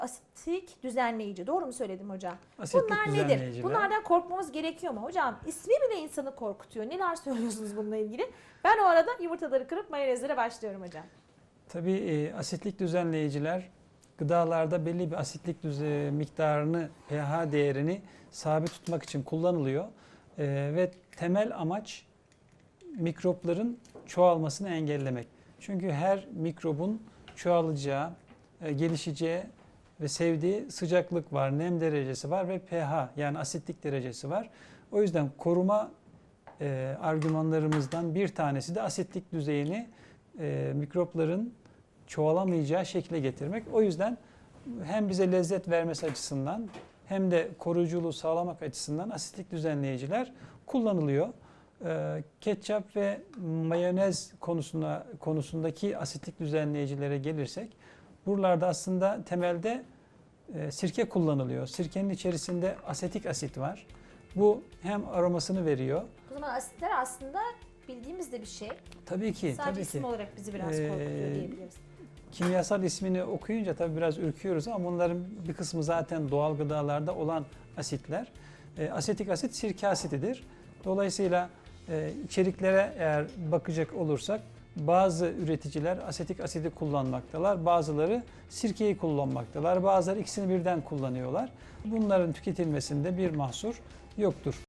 Asitik düzenleyici. Doğru mu söyledim hocam? Asitlik Bunlar nedir? Bunlardan korkmamız gerekiyor mu? Hocam ismi bile insanı korkutuyor. Neler söylüyorsunuz bununla ilgili? Ben o arada yumurtaları kırıp mayonezlere başlıyorum hocam. Tabii e, asitlik düzenleyiciler gıdalarda belli bir asitlik düze miktarını, pH değerini sabit tutmak için kullanılıyor. E, ve temel amaç mikropların çoğalmasını engellemek. Çünkü her mikrobun çoğalacağı, e, gelişeceği ve sevdiği sıcaklık var, nem derecesi var ve pH yani asitlik derecesi var. O yüzden koruma e, argümanlarımızdan bir tanesi de asitlik düzeyini e, mikropların çoğalamayacağı şekle getirmek. O yüzden hem bize lezzet vermesi açısından hem de koruyuculuğu sağlamak açısından asitlik düzenleyiciler kullanılıyor. Ee, ketçap ve mayonez konusuna konusundaki asitlik düzenleyicilere gelirsek buralarda aslında temelde e, sirke kullanılıyor. Sirkenin içerisinde asetik asit var. Bu hem aromasını veriyor. O zaman asitler aslında bildiğimiz de bir şey. Tabii ki, Sadece tabii isim ki. olarak bizi biraz Ee, korkutuyor diyebiliriz. Kimyasal ismini okuyunca tabii biraz ürküyoruz ama bunların bir kısmı zaten doğal gıdalarda olan asitler. E, asetik asit sirke asitidir. Dolayısıyla e, içeriklere eğer bakacak olursak bazı üreticiler asetik asidi kullanmaktalar. Bazıları sirkeyi kullanmaktalar. Bazıları ikisini birden kullanıyorlar. Bunların tüketilmesinde bir mahsur yoktur.